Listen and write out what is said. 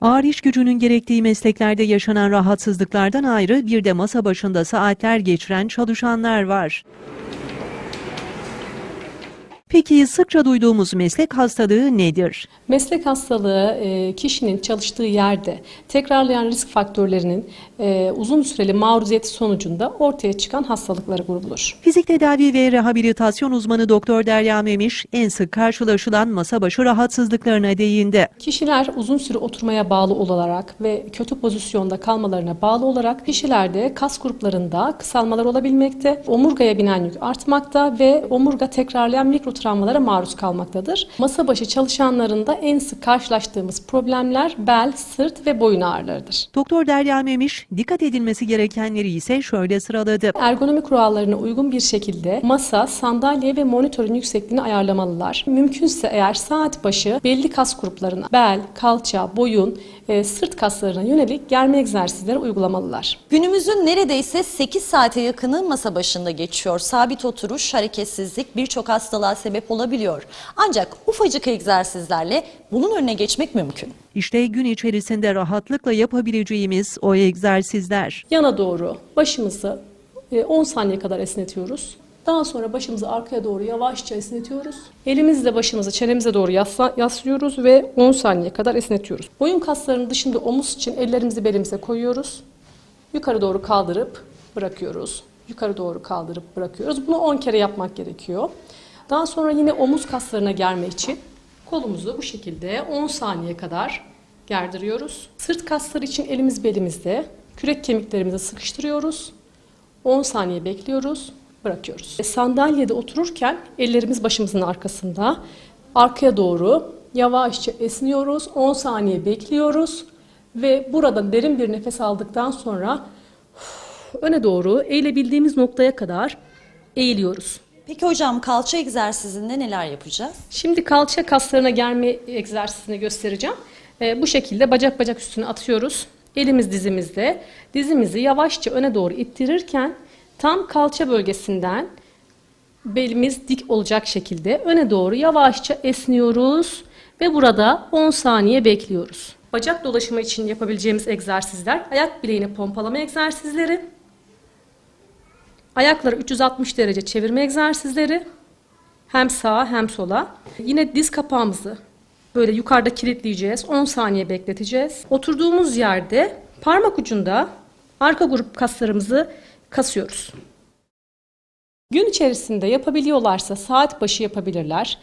Ağır iş gücünün gerektiği mesleklerde yaşanan rahatsızlıklardan ayrı bir de masa başında saatler geçiren çalışanlar var. Peki sıkça duyduğumuz meslek hastalığı nedir? Meslek hastalığı e, kişinin çalıştığı yerde tekrarlayan risk faktörlerinin e, uzun süreli maruziyeti sonucunda ortaya çıkan hastalıklara grubulur. Fizik tedavi ve rehabilitasyon uzmanı Doktor Derya Memiş en sık karşılaşılan masa başı rahatsızlıklarına değindi. Kişiler uzun süre oturmaya bağlı olarak ve kötü pozisyonda kalmalarına bağlı olarak kişilerde kas gruplarında kısalmalar olabilmekte, omurgaya binen yük artmakta ve omurga tekrarlayan mikro travmalara maruz kalmaktadır. Masa başı çalışanların da en sık karşılaştığımız problemler bel, sırt ve boyun ağrılarıdır. Doktor Derya Memiş dikkat edilmesi gerekenleri ise şöyle sıraladı. Ergonomi kurallarına uygun bir şekilde masa, sandalye ve monitörün yüksekliğini ayarlamalılar. Mümkünse eğer saat başı belli kas gruplarına, bel, kalça, boyun, e, sırt kaslarına yönelik germe egzersizleri uygulamalılar. Günümüzün neredeyse 8 saate yakını masa başında geçiyor. Sabit oturuş, hareketsizlik birçok hastalığa sebep olabiliyor. Ancak ufacık egzersizlerle bunun önüne geçmek mümkün. İşte gün içerisinde rahatlıkla yapabileceğimiz o egzersizler. Yana doğru başımızı e, 10 saniye kadar esnetiyoruz. Daha sonra başımızı arkaya doğru yavaşça esnetiyoruz. Elimizle başımızı çenemize doğru yasla, yaslıyoruz ve 10 saniye kadar esnetiyoruz. Boyun kaslarının dışında omuz için ellerimizi belimize koyuyoruz. Yukarı doğru kaldırıp bırakıyoruz. Yukarı doğru kaldırıp bırakıyoruz. Bunu 10 kere yapmak gerekiyor. Daha sonra yine omuz kaslarına germe için kolumuzu bu şekilde 10 saniye kadar gerdiriyoruz. Sırt kasları için elimiz belimizde. Kürek kemiklerimizi sıkıştırıyoruz. 10 saniye bekliyoruz, bırakıyoruz. E, Sandalyede otururken ellerimiz başımızın arkasında. Arkaya doğru yavaşça esniyoruz. 10 saniye bekliyoruz ve burada derin bir nefes aldıktan sonra öne doğru eğilebildiğimiz noktaya kadar eğiliyoruz. Peki hocam kalça egzersizinde neler yapacağız? Şimdi kalça kaslarına germe egzersizini göstereceğim. Ee, bu şekilde bacak bacak üstüne atıyoruz. Elimiz dizimizde. Dizimizi yavaşça öne doğru ittirirken tam kalça bölgesinden belimiz dik olacak şekilde öne doğru yavaşça esniyoruz ve burada 10 saniye bekliyoruz. Bacak dolaşımı için yapabileceğimiz egzersizler ayak bileğini pompalama egzersizleri, ayakları 360 derece çevirme egzersizleri, hem sağa hem sola. Yine diz kapağımızı böyle yukarıda kilitleyeceğiz. 10 saniye bekleteceğiz. Oturduğumuz yerde parmak ucunda arka grup kaslarımızı kasıyoruz. Gün içerisinde yapabiliyorlarsa saat başı yapabilirler.